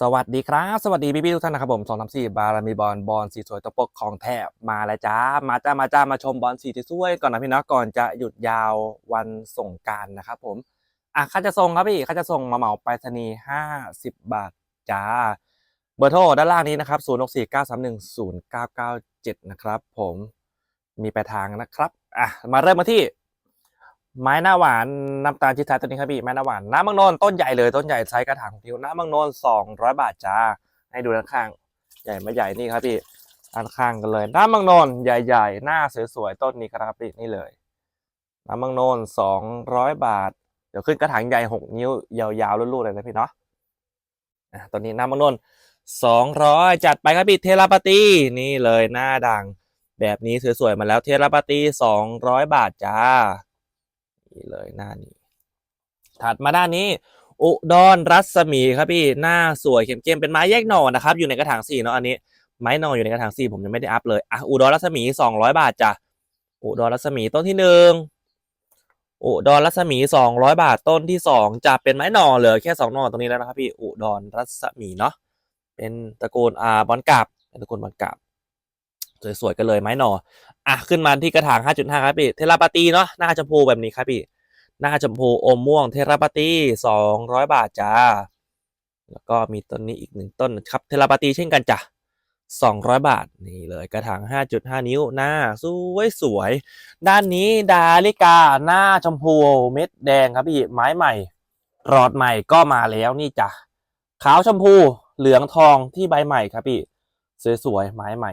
สวัสดีครับ สวัสดีพี่พี่ๆทุกท่านนะครับผมสองสามสี่บารมีบอลบอลสีสวยตะปกของแทบมาแล้วจ้า มาจ้ามาจ้ามาชมบอลสีที่สวยก่อนนะพี่นะก่อนจะหยุดยาววันสงการนะครับผมอะค่าจะส่งครับพี่ค่าจะส่งมาเหมาไปรษณีย์ห้าสิบบาทจ้า เบอร์โทรด้านล่างนี้นะครับศูนย์หกสี่เก้าสามหนึ่งศูนย์เก้าเก้าเจ็ดนะครับผมมีปลายทางนะครับอะมาเริ่มมาที่ ไม้หน้าหวานน้ำตาลชิดท้ายตัวนี้ครับพี่ไม้หน้าหวานน้ำมังนนต้นใหญ่เลยต้นใหญ่ไซส์กระถางของทิวน้ำมังนนสองร้อยบาทจ้าให้ดูด้านข้าง ใหญ่ไม่ใหญ่นี่ครับพี่ด้านข้างกันเลย น้ำมังนนใหญ่ๆ หน้าสวยๆต้นนี้ครับพี่นี่เลย น้ำมังนนสองร้อยบาท เดี๋ยวขึ้นกระถางใหญ่หกนิ้วยาวๆลุ่ๆเลยนะพี่เนาะอะตอนนี้น้ำมังนนสองร้อยจัดไปครับพี่เทราปาตีนี่เลยหน้าดัง แบบนี้สวยๆมาแล้วเทราปาตีสองร้อยบาทจ้า นี่เลยหน้านี้ ถัดมาด้านนี้ อุดรรัศมีครับพี่หน้าสวยเข้มๆเป็นไม้แยกหน่อนะครับ อยู่ในกระถางสี่เนาะอันนี้ไม้หน่ออยู่ในกระถางสี่ผมยังไม่ได้อัพเลยอะอุดรรัศมีสองร้อยบาทจ้ะอุดรรัศมีต้นที่หนึ่งอุดรรัศมีสองร้อยบาทต้นที่สองจะเป็นไม้หน่อเหลือแค่สองหน่อตรงนี้แล้วนะครับ พี่อุดรรัศมีเนาะเป็นตระกูลอ่าบอลกาบเป็นตระกูลบอลกาบสวยๆกันเลยไม้หน่อ อะขึ้นมาที่กระถาง 5.5 ครับพี่ เทราปาตีเนาะหน้าชมพูแบบนี้ครับพี่ หน้าชมพูอมม่วงเทราปาตี200 บาทจ้า แล้วก็มีต้นนี้อีกหนึ่งต้นครับ เทราปาตีเช่นกันจ้ะ200 บาท นี่เลยกระถาง 5.5 นิ้วหน้าสวยสวย ด้านนี้ดาลิกาหน้าชมพูเม็ดแดงครับพี่ไม้ใหม่รอดใหม่ก็มาแล้วนี่จ้ะขาวชมพูเหลืองทองที่ใบใหม่ครับพี่สวยๆไม้ใหม่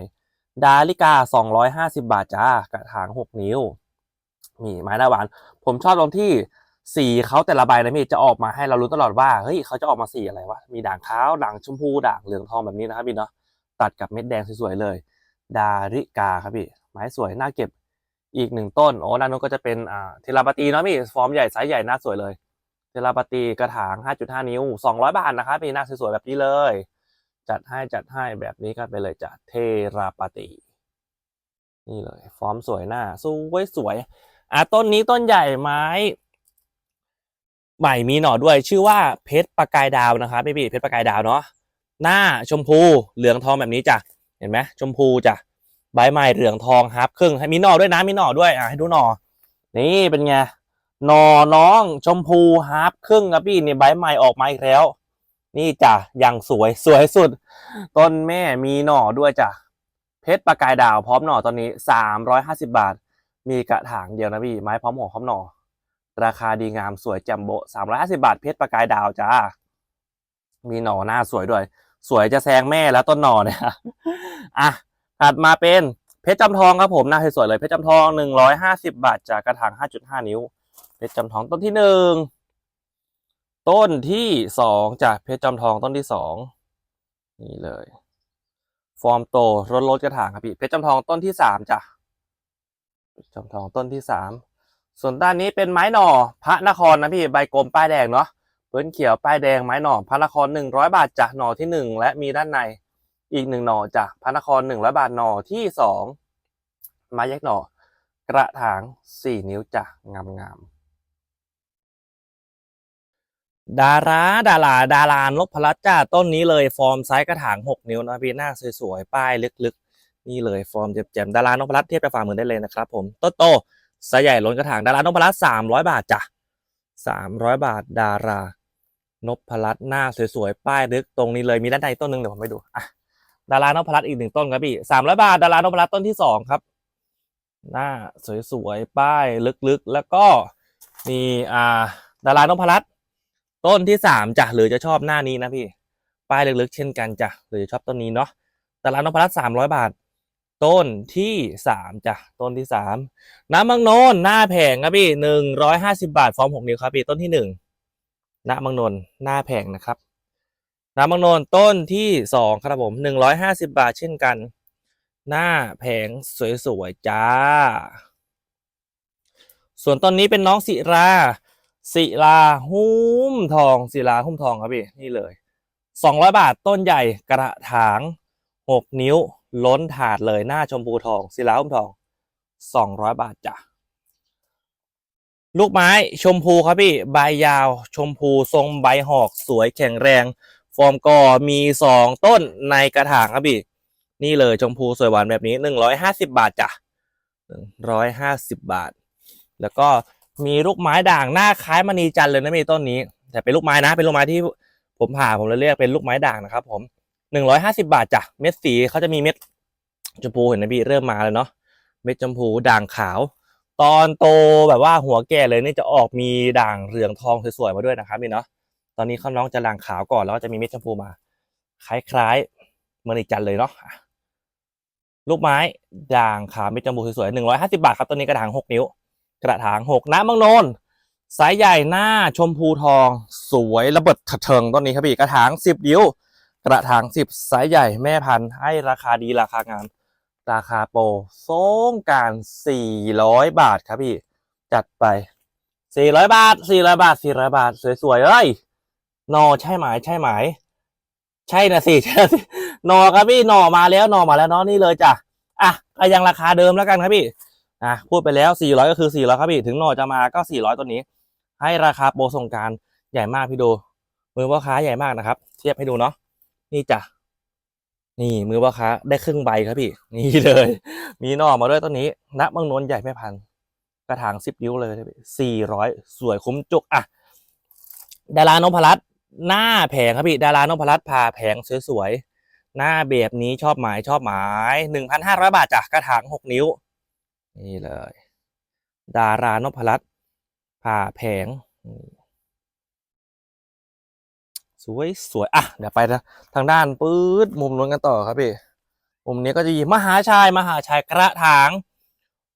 ดาลิกา 250 บาทจ้ากระถาง 6 นิ้ว มีไม้หน้าหวาน ผมชอบตรงที่สีเขาแต่ละใบนะพี่จะออกมาให้เรารู้ตลอดว่าเฮ้ยเขาจะออกมาสีอะไรวะมีด่างขาวด่างชมพูด่างเหลืองทองแบบนี้นะครับพี่เนาะตัดกับเม็ดแดงสวยๆเลย ดาริกาครับพี่ไม้สวยน่าเก็บอีกหนึ่งต้นโอ้ด้านนู้นก็จะเป็นอ่าเทราปตีเนาะพี่ฟอร์มใหญ่ไซส์ใหญ่น่าสวยเลยเทราปตีกระถาง 5.5 นิ้ว 200 บาทนะครับพี่น้าสวยๆแบบนี้เลย จัดให้จัดให้แบบนี้ก็ไปเลยจ้ะเทราปาตีนี่เลย ฟอร์มสวยหน้าสวยสวยอะต้นนี้ต้นใหญ่ไม้ใหม่มีหน่อด้วยชื่อว่าเพชรประกายดาวนะครับพี่พี่เพชรประกายดาวเนาะหน้าชมพูเหลืองทองแบบนี้จ้ะเห็นไหมชมพูจ้ะใบใหม่เหลืองทองฮับครึ่งให้มีหน่อด้วยนะมีหน่อด้วยอะให้ดูหน่อนี่เป็นไงหน่อน้องชมพูฮับครึ่งครับพี่นี่ใบใหม่ออกมาอีกแล้ว นี่จ้ะอย่างสวยสวยสุด ต้นแม่มีหน่อด้วยจ้ะเพชรประกายดาวพร้อมหน่อตอนนี้สามร้อยห้าสิบาท มีกระถางเดียวนะพี่ไม้พร้อมหัวพร้อมหน่อ ราคาดีงามสวยแจ่มโบสามร้อยห้าสิบาทเพชรประกายดาวจ้ามีหน่อหน้าสวยด้วย สวยจะแซงแม่แล้วต้นหน่อเนี่ยอะถัดมาเป็นเพชรจำทองครับผมหน้าสวยเลยเพชรจำทองหนึ่งร้อยห้าสิบาทจากกระถางห้าจุดห้านิ้วเพชรจำทองต้นที่หนึ่ง ต้นที่สองจากเพชรจำทองต้นที่สองนี่เลย ฟอร์มโตรถรถกระถางครับพี่เพชรจำทองต้นที่สามจ้ะเพชรจำทองต้นที่สามส่วนด้านนี้เป็นไม้หน่อพระนครนะพี่ใบกลมป้ายแดงเนาะพื้นเขียวป้ายแดงไม้หน่อพระนครหนึ่งร้อยบาทจ้ะหน่อที่หนึ่งและมีด้านในอีกหนึ่งหน่อจ้ะพระนครหนึ่งร้อยบาทหน่อที่สองไม้แยกหน่อกระถางสี่นิ้วจ้ะงามงามๆ ดาราดาราดารานพรัตน์จ้าต้นนี้เลยฟอร์มไซส์กระถาง 6 นิ้วนะพี่หน้าสวยๆป้ายลึกๆ นี่เลยฟอร์มแจ่มๆดารานพรัตน์เทียบกับฝ่ามือได้เลยนะครับผมต้นโตไซส์ใหญ่ล้นกระถางดารานพรัตน์300 บาทจ้ะ300 บาทดารานพรัตน์หน้าสวยๆป้ายลึกตรงนี้เลยมีด้านในต้นหนึ่งเดี๋ยวผมไปดูอะดารานพรัตน์อีกหนึ่งต้นครับพี่300บาทดารานพรัตน์ต้นที่สองครับ หน้าสวยๆป้ายลึกๆ แล้วก็มีอ่าดารานพรัตน์ ต้นที่สามจ้ะหรือจะชอบหน้านี้นะพี่ ป้ายเลึกๆเช่นกันจ้ะหรือจะชอบต้นนี้เนาะตลาดนพรัตน์สามร้อยบาท ต้นที่สามจ้ะต้นที่สามน้ำมังโนนหน้าแผงครับพี่หนึ่งร้อยห้าสิบาท ฟอร์มหกนิ้วครับพี่ต้นที่หนึ่งน้ำมังโนนหน้าแผงนะครับน้ำมังโนนต้นที่สองครับผมหนึ่งร้อยห้าสิบาทเช่นกัน หน้าแผงสวยๆจ้า ส่วนต้นนี้เป็นน้องศิรา ศิลาหุ้มทองศิลาหุ้มทองครับพี่นี่เลยสองร้อยบาทต้นใหญ่กระถางหกนิ้วล้นถาดเลยหน้าชมพูทองศิลาหุ้มทองสองร้อยบาทจ้ะลูกไม้ชมพูครับพี่ใบยาวชมพูทรงใบหอกสวยแข็งแรง ฟอร์มกอมีสองต้นในกระถางครับพี่นี่เลยชมพูสวยหวานแบบนี้หนึ่งร้อยห้าสิบาทจ้ะหนึ่งร้อยห้าสิบบาท แล้วก็ มีลูกไม้ด่างหน้าคล้ายมณีจันทร์เลยนะพี่ต้นนี้ แต่เป็นลูกไม้นะ เป็นลูกไม้ที่ผมผ่าผมเลยเรียกเป็นลูกไม้ด่างนะครับ ผมหนึ่งร้อยห้าสิบาทจ้ะเม็ดสีเขาจะมีเม็ดชมพูเห็นไหมพี่เริ่มมาแล้วเนาะเม็ดชมพูด่างขาว ตอนโตแบบว่าหัวแก่เลยนี่จะออกมีด่างเหลืองทองสวยๆมาด้วยนะครับพี่เนาะตอนนี้เขาน้องจะด่างขาวก่อนแล้วก็จะมีเม็ดชมพูมา คล้ายๆมณีจันทร์เลยเนาะอะลูกไม้ด่างขาวเม็ดชมพูสวยๆหนึ่งร้อยห้าสิบาทครับตัวนี้กระถางหกนิ้ว กระถางหกน้ำมังโนนสายใหญ่หน้าชมพูทอง สวยระเบิดเถดเทิงต้นนี้ครับพี่กระถางสิบนิ้ว กระถางสิบสายใหญ่แม่พันธุ์ให้ราคาดีราคางามราคาโปรสงการสี่ร้อยบาทครับพี่ จัดไปสี่ร้อยบาทสี่ร้อยบาทสี่ร้อยบาท สวยๆเอ้ยนอใช่ไหมใช่ไหมใช่นะสิใช่ะสิหนอครับพี่หนอมาแล้วหนอมาแล้วเนาะนี่เลยจ้ะอะก็ยังราคาเดิมแล้วกันครับพี่ อะพูดไปแล้ว 400 ก็คือ 400 ครับพี่ ถึงหน่อจะมาก็ 400 ตัวนี้ ให้ราคาโปรส่งการใหญ่มากพี่ดู มือพ่อค้าใหญ่มากนะครับ เทียบให้ดูเนาะนี่จ้ะนี่มือพ่อค้าได้ครึ่งใบครับพี่ นี่เลย มีหน่อมาด้วยต้นนี้ณบางนนใหญ่ไม่พันกระถางสิบนิ้วเลยสี่ร้อยสวยคุ้มจุกอะดารานพรัตหน้าแผงครับพี่ดารานพรัตผ่าแผงสวยๆหน้าแบบนี้ชอบหมายชอบหมายหนึ่งพันห้าร้อยบาทจ้ะกระถางหกนิ้ว นี่เลย ดารานพรัตน์ผ่าแผง สวยสวยอะ เดี๋ยวไปนะทางด้านปื๊ดมุมนู้นกันต่อครับพี่ มุมนี้ก็จะมีมหาชัยมหาชัยกระถาง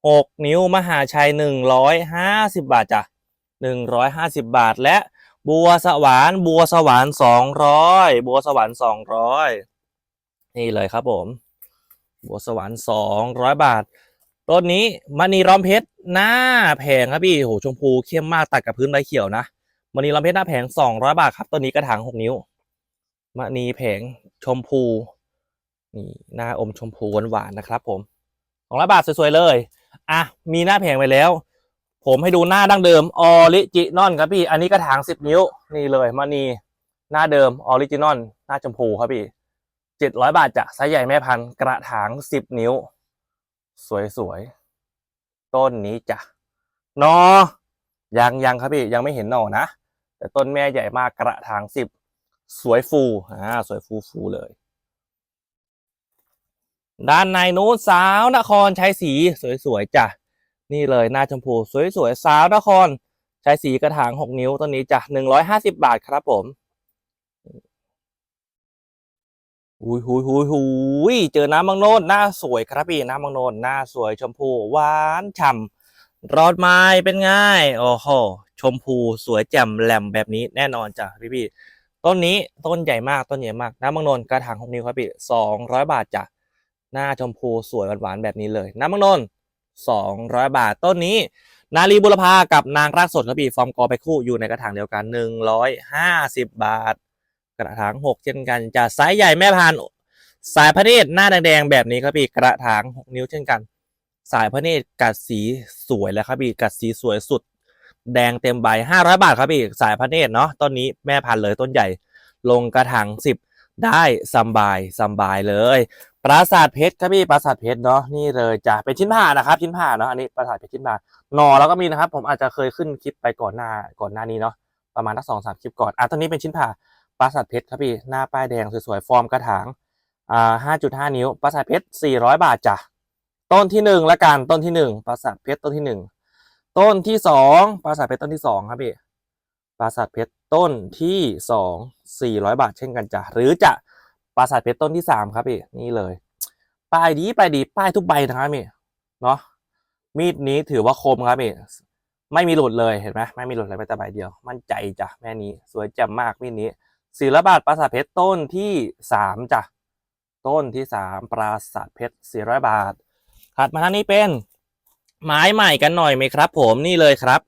หกนิ้วมหาชัยหนึ่งร้อยห้าสิบบาทจ้ะหนึ่งร้อยห้าสิบบาทและบัวสวรรค์บัวสวรรค์สองร้อยบัวสวรรค์สองร้อยนี่เลยครับผม บัวสวรรค์สองร้อยบาท ต้นนี้มณีล้อมเพชรหน้าแผงครับพี่โหชมพูเข้มมากตัดกับพื้นใบเขียวนะมณีล้อมเพชรหน้าแผงสองร้อยบาทครับต้นนี้กระถางหกนิ้วมณีแผงชมพูนี่หน้าอมชมพูหวานๆนะครับผมสองร้อยบาทสวยๆเลยอะมีหน้าแผงไปแล้ว ผมให้ดูหน้าดั้งเดิมออริจินอลครับพี่ อันนี้กระถางสิบนิ้วนี่เลยมณีหน้าเดิมออริจินอลหน้าชมพูครับพี่เจ็ดร้อยบาทจ้ะไซส์ใหญ่แม่พันธุ์กระถางสิบนิ้ว สวยๆ ต้นนี้จ้ะนอยังยังครับพี่ยังไม่เห็นหนอนะ แต่ต้นแม่ใหญ่มากกระถางสิบสวยฟูอ่าสวยฟูฟูเลย ด้านในนู้นสาวนครชัยศรีสวยๆจ้ะนี่เลยหน้าชมพูสวยๆสาวนครชัยศรีกระถางหกนิ้วต้นนี้จ้ะหนึ่งร้อยห้าสิบบาทครับผม หุยหุยหุยหุยเจอน้ำบางโนนหน้าสวยครับพี่น้ำบางโนนหน้าสวยชมพูหวานฉ่ำรอดไม้เป็นไง่ายโอ้โหชมพูสวยแจ่มแหลมแบบนี้แน่นอนจ้ะพี่พี่ต้นนี้ต้นใหญ่มากต้นใหญ่มากน้ำบางโนนกระถางหกนิ้วครับพี่สองร้อยบาทจ้ะหน้าชมพูสวยหวานๆแบบนี้เลยน้ำบางโนนสองร้อยบาทต้นนี้ นาลีบุรพากับนางรากสดครับพี่ฟอร์มกอไปคู่อยู่ในกระถางเดียวกันหนึ่งร้อยห้าสิบบาท กระถางหกเช่นกันจะไซส์ใหญ่แม่พันธุ์สายพระเนตรหน้าแดงๆแบบนี้ครับพี่กระถางหกนิ้วเช่นกัน สายพระเนตรกัดสีสวยแล้วครับพี่กัดสีสวยสุด แดงเต็มใบห้าร้อยบาทครับพี่สายพระเนตรเนาะต้นนี้แม่พันธุ์เลยต้นใหญ่ลงกระถางสิบได้สบายสบายเลยปราสาทเพชรครับพี่ปราสาทเพชรเนาะนี่เลยจะเป็นชิ้นผ่านะครับ ชิ้นผ่าเนาะอันนี้ปราสาทเพชรชิ้นผ่าหนอแล้วก็มีนะครับ ผมอาจจะเคยขึ้นคลิปไปก่อนหน้าก่อนหน้านี้เนาะประมาณสักสองสามคลิปก่อนอะตอนนี้เป็นชิ้นผ่า ปราสาทเพชรครับพี่หน้าป้ายแดงสวยๆฟอร์มกระถางอ่าห้าจุดห้านิ้วปราสาทเพชรสี่ร้อยบาทจ้ะต้นที่หนึ่งละกันต้นที่หนึ่งปราสาทเพชรต้นที่หนึ่งต้นที่สองปราสาทเพชรต้นที่สองครับพี่ปราสาทเพชรต้นที่สองสี่ร้อยบาทเช่นกันจ้ะหรือจะปราสาทเพชรต้นที่สามครับพี่นี่เลยป้ายดีป้ายดีป้ายทุกใบนะครับพี่เนาะมีดนี้ถือว่าคมครับพี่ไม่มีหลุดเลยเห็นไหมไม่มีหลุดเลยแม้แต่ใบเดียว มั่นใจจ้ะแม่นี้สวยแจ่มมากมีดนี้ ศิลบาทปราสาทเพชรต้นที่สามจ้ะต้นที่สามปราสาทเพชรสี่ร้อยบาทถัดมาทางนี้เป็นไม้ใหม่กันหน่อยไหมครับ ผมนี่เลยครับ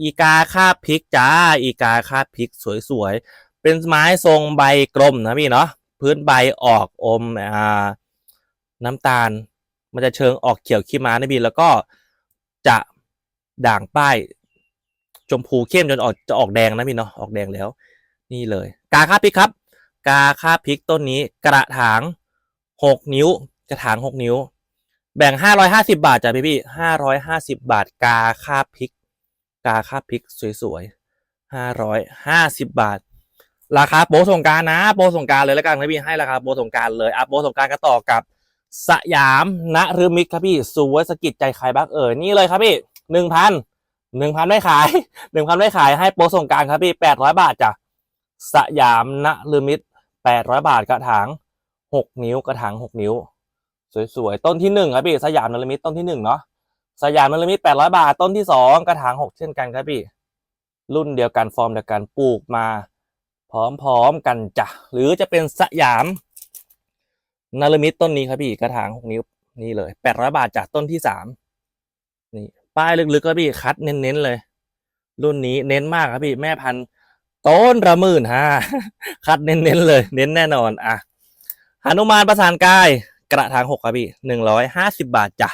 อีกาคาบพริกจ้า อีกาคาบพริกสวยๆเป็นไม้ทรงใบกลมนะพี่เนาะพื้นใบออกอมอ่าน้ำตาล มันจะเชิงออกเขียวขี้ม้านะพี่แล้วก็จะด่างป้าย ชมพูเข้มจนออกจะออกแดงนะพี่เนาะออกแดงแล้ว นี่เลย กาคาพริกครับ กาค่าพริกต้นนี้กระถางหกนิ้ว กระถางหกนิ้ว แบ่งห้าร้อยห้าสิบาทจ้ะพี่พี่ห้าร้อยห้าสิบาท กาค่าพริก กาค่าพริกสวยๆห้าร้อยห้าสิบบาท ราคาโปรสงการนะ โปรสงการเลยแล้วกันครับพี่ให้ราคาโปรสงการเลยอะโปรสงการก็ต่อกับสยามนฤมิตครับพี่สวยสกิดใจใครบ้างเอ่ยนี่เลยครับพี่หนึ่งพันหนึ่งพันไม่ขายหนึ่งพันไม่ขายให้โปรส่งการครับพี่แปดร้อยบาทจ้ะ สยามนฤมิตแปดร้อยบาทกระถางหกนิ้วกระถางหกนิ้ว สวยๆ ต้นที่หนึ่งครับพี่สยามนฤมิตต้นที่หนึ่งเนาะสยามนฤมิตแปดร้อยบาทต้นที่สองกระถางหกเช่นกันครับพี่ รุ่นเดียวกันฟอร์มเดียวกันปลูกมา พร้อมๆกันจ้ะหรือจะเป็นสยามนฤมิตต้นนี้ครับพี่กระถางหกนิ้วนี่เลยแปดร้อยบาทจากต้นที่สามนี่ป้ายลึกๆก็พี่คัดเน้นๆเลย รุ่นนี้เน้นมากครับพี่แม่พันธุ์ ต้นละมื่นห้าคัดเน้นๆเลย เน้นแน่นอนอะหนุมานประสานกาย กระถางหกครับพี่หนึ่งร้อยห้าสิบบาทจ้ะ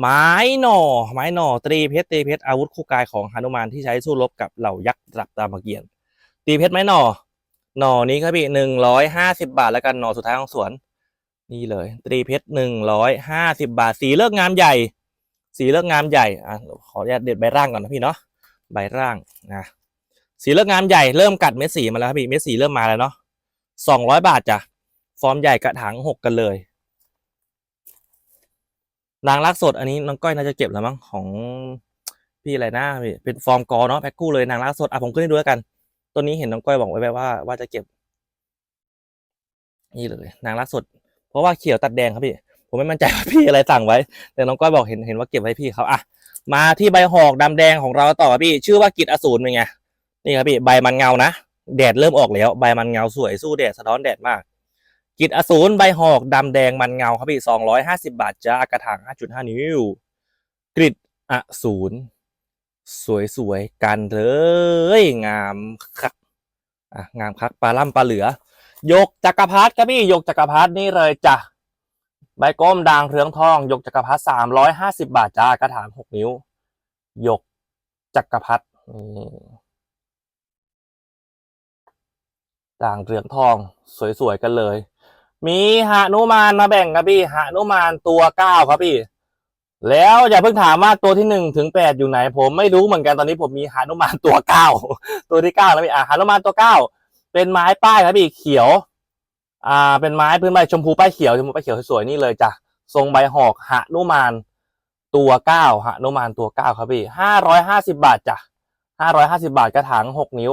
ไม้หน่อ ไม้หน่อตรีเพชรตรีเพชรอาวุธคู่กายของหนุมานที่ใช้สู้รบกับเหล่ายักษ์ระดับตามเกียรติตรีเพชรไม้หน่อหน่อนี้ครับพี่หนึ่งร้อยห้าสิบาทแล้วกันหน่อสุดท้ายของสวน นี่เลย ตรีเพชรหนึ่งร้อยห้าสิบาท สีเลือกงามใหญ่ สีเลือกงามใหญ่อะขออนุญาตเด็ดใบร่างก่อนนะพี่เนาะใบร่างนะ สีเลือกงามใหญ่เริ่มกัดเม็ดสีมาแล้วครับพี่เม็ดสีเริ่มมาแล้วเนาะสองร้อยบาทจ้ะฟอร์มใหญ่กระถางหกกันเลยนางรักสดอันนี้น้องก้อยน่าจะเก็บแล้วมั้งของพี่อะไรนะพี่เป็นฟอร์มกอเนาะแพ็คคู่เลยนางรักสดอะผมขึ้นให้ดูแล้วกัน ตัวนี้เห็นน้องก้อยบอกไว้ว่าว่าจะเก็บ นี่เลยนางรักสด เพราะว่าเขียวตัดแดงครับพี่ ผมไม่มั่นใจว่าพี่อะไรสั่งไว้ แต่น้องก้อยบอกเห็นเห็นว่าเก็บไว้พี่เขาอะมาที่ใบหอกดำแดงของเราต่อครับพี่ ชื่อว่ากิจอสูรเป็นไง นี่ครับพี่ใบมันเงานะแดดเริ่มออกแล้วใบมันเงาสวยสู้แดดสะท้อนแดดมากกิจอสูรใบหอกดำแดงมันเงาครับพี่สองร้อยห้าสิบาทจ้ากระถางห้าจุดห้านิ้วกริดอสูรสวยๆกันเลยงามคักอะงามคักปลาล่ำปลาเหลือยกจักรพรรดิครับพี่ยกจักรพรรดินี่เลยจ้ะใบก้มด่างเรืองทองยกจักรพรรดิสามร้อยห้าสิบาทจ้ากระถางหกนิ้ว ยกจักรพรรดิ ด่างเรืองทองสวยๆกันเลย มีหานุมานมาแบ่งครับพี่หานุมานตัวเก้าครับพี่ แล้วอย่าเพิ่งถามว่าตัวที่หนึ่งถึงแปดอยู่ไหน ผมไม่รู้เหมือนกันตอนนี้ผมมีหานุมานตัวเก้าตัวที่เก้าแล้วพี่อะหานุมานตัวเก้าเป็นไม้ป้ายครับพี่เขียว อ่า เป็นไม้พื้นใบชมพูป้ายเขียวชมพูป้ายเขียวสวยๆนี่เลยจ้ะทรงใบหอกหานุมานตัวเก้าหานุมานตัวเก้าครับพี่ห้าร้อยห้าสิบาทจ้ะห้าร้อยห้าสิบาทกระถางหกนิ้ว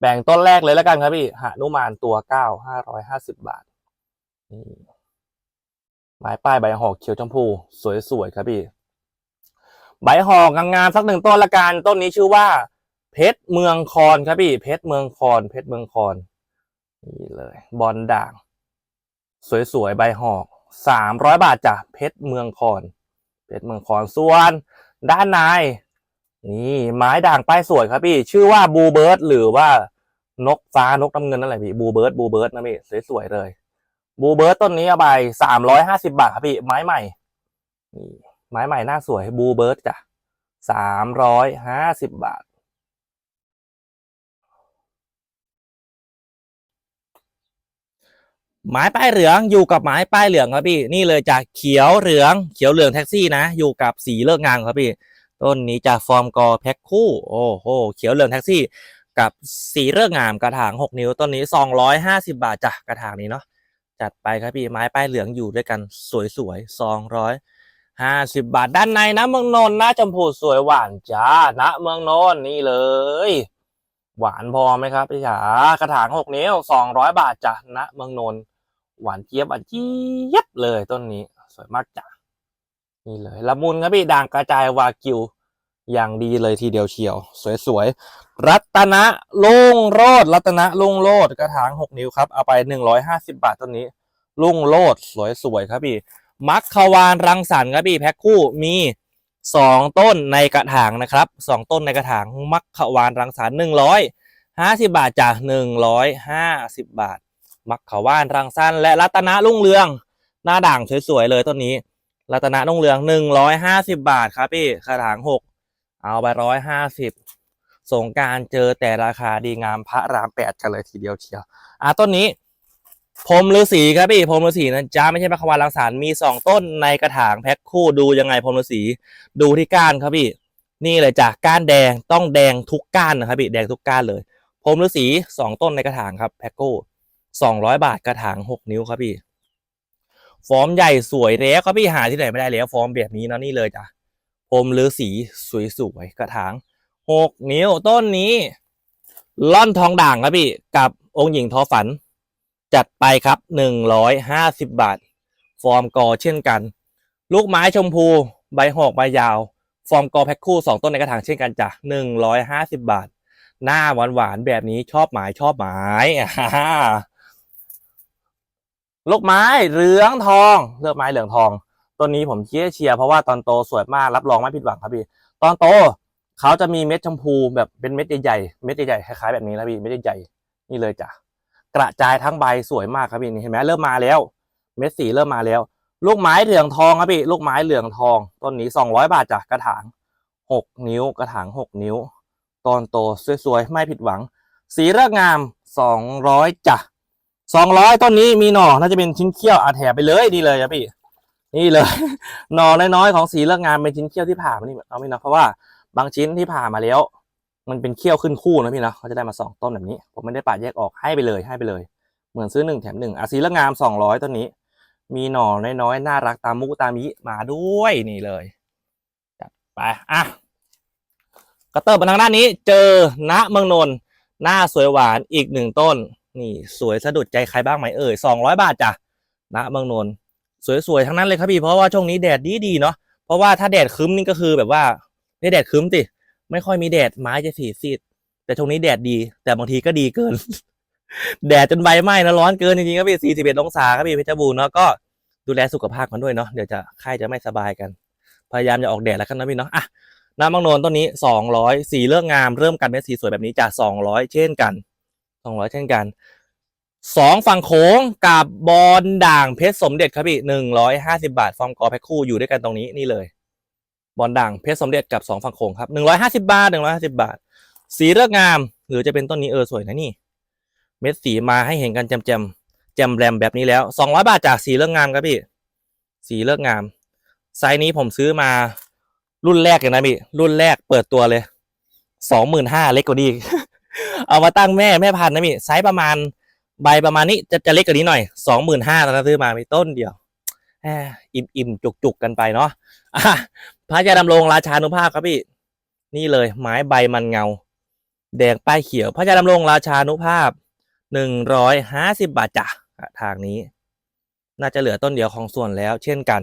แบ่งต้นแรกเลยแล้วกันครับพี่หานุมานตัวเก้าห้าร้อยห้าสิบาทนี่ไม้ป้ายใบหอกเขียวชมพู สวยๆครับพี่ใบหอกงามๆสักหนึ่งต้นละกันต้นนี้ชื่อว่า เพชรเมืองคอนครับพี่ เพชรเมืองคอน เพชรเมืองคอนนี่เลย บอลด่าง สวยๆใบหอกสามร้อยบาทจ้ะเพชรเมืองคอน เพชรเมืองคอนส่วน ด้านใน นี่ไม้ด่างป้ายสวยครับพี่ ชื่อว่าบูเบิร์ดหรือว่านกฟ้านกน้ำเงินนั่นแหละพี่บูเบิร์ดบูเบิร์ดนะพี่สวยๆเลยบูเบิร์ดต้นนี้เอาไปสามร้อยห้าสิบาทครับพี่ไม้ใหม่นี่ไม้ใหม่หน้าสวยบูเบิร์ดจ้ะสามร้อยห้าสิบบาท ไม้ป้ายเหลืองอยู่กับไม้ป้ายเหลืองครับพี่ นี่เลยจากเขียวเหลือง เขียวเหลืองแท็กซี่นะ อยู่กับสีเลิกงานครับพี่ ต้นนี้จากฟอร์มกอแพ็คคู่ โอ้โห เขียวเหลืองแท็กซี่ กับสีเลิกงงามกระถางหกนิ้ว ต้นนี้สองร้อยห้าสิบาทจ้ะกระถางนี้เนาะ จัดไปครับพี่ไม้ป้ายเหลืองอยู่ด้วยกันสวยๆสองร้อยห้าสิบบาทด้านในนะเมืองนนท์นะชมพูสวยหวานจ้าณเมืองนนท์นี่เลย หวานพอไหมครับพี่จ๋ากระถางหกนิ้วสองร้อยบาทจ้ะณเมืองนนท์หวานเจี๊ยบอะเจี๊ยบเลยต้นนี้สวยมากจ้ะ นี่เลยละมุนครับพี่ด่างกระจายวากิว อย่างดีเลยทีเดียวเชียว สวยๆ รัตนะลุงโรดรัตนะลุงโรดกระถางหกนิ้วครับ เอาไปหนึ่งร้อยห้าสิบาทต้นนี้ ลุงโรดสวยๆครับพี่ มัคควานรังสรรค์ครับพี่แพ็คคู่มีสองต้นในกระถางนะครับสองต้นในกระถางมัคควานรังสรรค์หนึ่งร้อยห้าสิบาทจ้ะหนึ่งร้อยห้าสิบบาท มักเขาวานรังสั้นและรัตนะรุ่งเรือง หน้าด่างสวยๆเลยต้นนี้ รัตนะรุ่งเรืองหนึ่งร้อยห้าสิบาทครับพี่กระถางหกเอาไปร้อยห้าสิบสงการเจอแต่ราคาดีงามพระรามแปดกันเลยทีเดียวเชียวอะต้นนี้พรมฤาษีครับพี่พรมฤาษีนะจ้าไม่ใช่พระควานรังสารมีสองต้นในกระถางแพ็คคู่ดูยังไงพรมฤาษีดูที่ก้านครับพี่ นี่เลยจ้ะก้านแดงต้องแดงทุกก้านนะครับพี่แดงทุกก้านเลยพรมฤาษีสองต้นในกระถางครับแพ็คคู่สองร้อยบาทกระถางหกนิ้วครับพี่ ฟอร์มใหญ่สวยแล้วครับพี่หาที่ไหนไม่ได้แล้ว ฟอร์มแบบนี้นะนี่เลยจ้ะพรหมฤาษีสวยๆกระถางหกนิ้วต้นนี้ล่อนทองด่างครับพี่ กับองค์หญิงทอฝัน จัดไปครับหนึ่งร้อยห้าสิบบาท ฟอร์มกอเช่นกัน ลูกไม้ชมพู ใบหอกใบยาว ฟอร์มกอแพ็คคู่สองต้นในกระถางเช่นกันจ้ะหนึ่งร้อยห้าสิบบาท หน้าหวานหวานๆแบบนี้ชอบหมายชอบหมายอ่า ลูกไม้เหลืองทองเลือกไม้เหลืองทองต้นนี้ผมเชียร์เชียร์เพราะว่าตอนโตสวยมากรับรองไม่ผิดหวังครับพี่ตอนโตเขาจะมีเม็ดชมพูแบบเป็นเม็ดใหญ่ๆเม็ดใหญ่ๆคล้ายๆแบบนี้นะพี่เม็ดใหญ่ๆนี่เลยจ้ะกระจายทั้งใบสวยมากครับพี่นี่เห็นไหมเริ่มมาแล้ว เม็ดสีเริ่มมาแล้ว ลูกไม้เหลืองทองครับพี่ลูกไม้เหลืองทองต้นนี้สองร้อยบาทจ้ะกระถางหกนิ้ว กระถางหกนิ้ว ตอนโตสวยๆไม่ผิดหวัง สีเลือกงามสองร้อยจ้ะ สองร้อยต้นนี้มีหน่อน่าจะเป็นชิ้นเขี้ยวอาแถมไปเลยดีเลยครับพี่ นี่เลย หน่อน้อยๆของสีเลือกงามเป็นชิ้นเขี้ยวที่ผ่ามานี่เอาไม่นะเพราะว่าบางชิ้นที่ผ่ามาแล้ว มันเป็นเขี้ยวขึ้นคู่นะพี่นะเขาจะได้มาสองต้นแบบนี้ ผมไม่ได้ปาดแยกออกให้ไปเลยให้ไปเลย เหมือนซื้อหนึ่งแถมหนึ่งอาซีละงามสองร้อยต้นนี้ มีหน่อน้อยๆน่ารักตามมุกตามมิมาด้วยนี่เลยจัดไปอะกระเติบมาทางด้านนี้ เจอณเมืองนนท์หน้าสวยหวานอีกหนึ่งต้น นี่สวยสะดุดใจใครบ้างไหมเอ่ยสองร้อยบาทจ้ะณเมืองนนท์สวยๆทั้งนั้นเลยครับพี่เพราะว่าช่วงนี้แดดดีๆเนาะเพราะว่าถ้าแดดครึ้มนี่ก็คือแบบว่าไม่แดดครึ้มสิไม่ค่อยมีแดดไม้จะสีซีดแต่ช่วงนี้แดดดี แต่บางทีก็ดีเกิน แดดจนใบไหม้นะร้อนเกินจริงๆครับพี่41องศาครับพี่เพชรบูรณ์เนาะก็ดูแลสุขภาพกันด้วยเนาะเดี๋ยวจะไข้จะไม่สบายกัน พยายามจะออกแดดแล้วกันนะพี่เนาะอะน้ำมังนนต้นนี้200สีเลือกงามเริ่มกันเป็นสีสวยแบบนี้จาก200เช่นกัน 200เช่นกันสองฝั่งโค้งกับบอลด่างเพชรสมเด็จครับพี่150บาท ฟอร์มกอแพ็คคู่อยู่ด้วยกันตรงนี้นี่เลย บอลด่างเพชรสมเด็จกับสองฝั่งโขงครับหนึ่งร้อยห้าสิบาทหนึ่งร้อยห้าสิบาท สีเลือกงาม หรือจะเป็นต้นนี้เออสวยนะนี่ เม็ดสีมาให้เห็นกันแจมแจมแจมแรมแบบนี้แล้วสองร้อยบาทจากสีเลือกงามครับพี่ สีเลือกงาม ไซส์นี้ผมซื้อมารุ่นแรกเลยนะพี่รุ่นแรกเปิดตัวเลยสองหมื่นห้าเล็กกว่านี้ เอามาตั้งแม่แม่พันธุ์นะพี่ไซส์ประมาณใบประมาณนี้จะจะเล็กกว่านี้หน่อยสองหมื่นห้าตอนนั้นซื้อมามีต้นเดียวอิ่มอิ่มจุกจุกๆกันไปเนาะพระยาดำรงราชานุภาพครับพี่ นี่เลยไม้ใบมันเงา แดงป้ายเขียว พระยาดำรงราชานุภาพหนึ่งร้อยห้าสิบบาทจ้ะทางนี้ น่าจะเหลือต้นเดียวของส่วนแล้ว เช่นกัน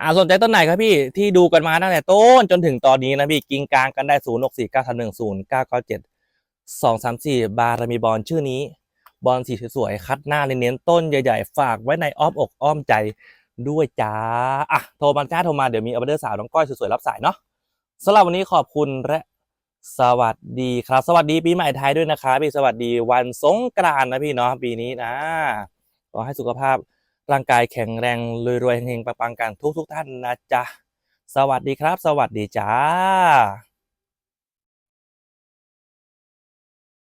อ่าสนใจต้นไหนครับพี่ที่ดูกันมาตั้งแต่ต้นจนถึงตอนนี้นะพี่กิงกลางกันได้ศูนย์หกสี่เก้าสามหนึ่งศูนย์เก้าเก้าเจ็ด สองสามสี่บารมีบอลชื่อนี้ บอลสีสวยๆคัดหน้าเน้นๆต้นใหญ่ๆ ฝากไว้ในอ้อมอกอ้อมใจด้วยจ้าอะโทรมาจ้าโทรมาเดี๋ยวมีออเดอร์สาวน้องก้อยสวยๆรับสายเนาะสำหรับวันนี้ขอบคุณและสวัสดีครับ สวัสดีปีใหม่ไทยด้วยนะครับพี่สวัสดีวันสงกรานต์นะพี่เนาะปีนี้นะขอให้สุขภาพร่างกายแข็งแรงรวยๆเฮงๆปังๆกันทุกๆท่านนะจ๊ะสวัสดีครับ สวัสดีจ้า